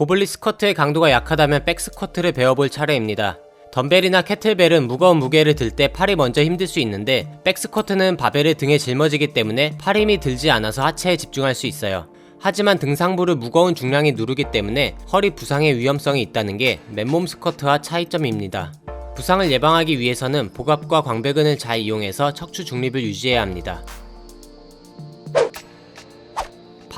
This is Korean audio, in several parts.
고블리 스쿼트의 강도가 약하다면 백 스쿼트를 배워볼 차례입니다. 덤벨이나 캐틀벨은 무거운 무게를 들 때 팔이 먼저 힘들 수 있는데 백 스쿼트는 바벨을 등에 짊어지기 때문에 팔 힘이 들지 않아서 하체에 집중할 수 있어요. 하지만 등상부를 무거운 중량이 누르기 때문에 허리 부상의 위험성이 있다는 게 맨몸 스쿼트와 차이점입니다. 부상을 예방하기 위해서는 복압과 광배근을 잘 이용해서 척추 중립을 유지해야 합니다.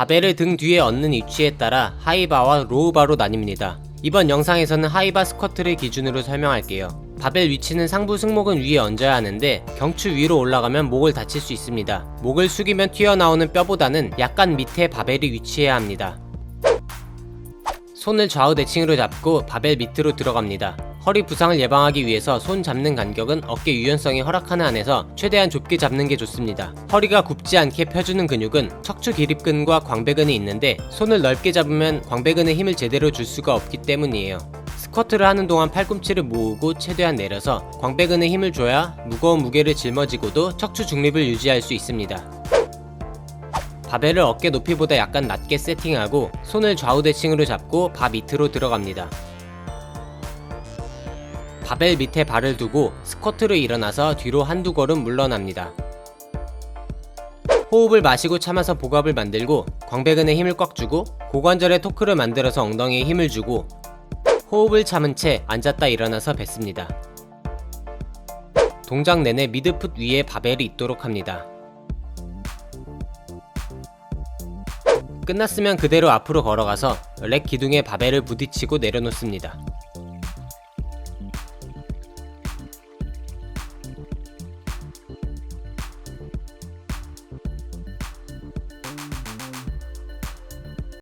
바벨을 등 뒤에 얹는 위치에 따라 하이바와 로우바로 나뉩니다. 이번 영상에서는 하이바 스쿼트를 기준으로 설명할게요. 바벨 위치는 상부 승모근 위에 얹어야 하는데 경추 위로 올라가면 목을 다칠 수 있습니다. 목을 숙이면 튀어나오는 뼈보다는 약간 밑에 바벨이 위치해야 합니다. 손을 좌우 대칭으로 잡고 바벨 밑으로 들어갑니다. 허리 부상을 예방하기 위해서 손 잡는 간격은 어깨 유연성이 허락하는 안에서 최대한 좁게 잡는 게 좋습니다. 허리가 굽지 않게 펴주는 근육은 척추 기립근과 광배근이 있는데 손을 넓게 잡으면 광배근에 힘을 제대로 줄 수가 없기 때문이에요. 스쿼트를 하는 동안 팔꿈치를 모으고 최대한 내려서 광배근에 힘을 줘야 무거운 무게를 짊어지고도 척추 중립을 유지할 수 있습니다. 바벨을 어깨 높이보다 약간 낮게 세팅하고 손을 좌우 대칭으로 잡고 바 밑으로 들어갑니다. 바벨 밑에 발을 두고 스쿼트로 일어나서 뒤로 한두 걸음 물러납니다. 호흡을 마시고 참아서 복압을 만들고 광배근에 힘을 꽉 주고 고관절에 토크를 만들어서 엉덩이에 힘을 주고 호흡을 참은 채 앉았다 일어나서 뱉습니다. 동작 내내 미드풋 위에 바벨이 있도록 합니다. 끝났으면 그대로 앞으로 걸어가서 렉 기둥에 바벨을 부딪히고 내려놓습니다.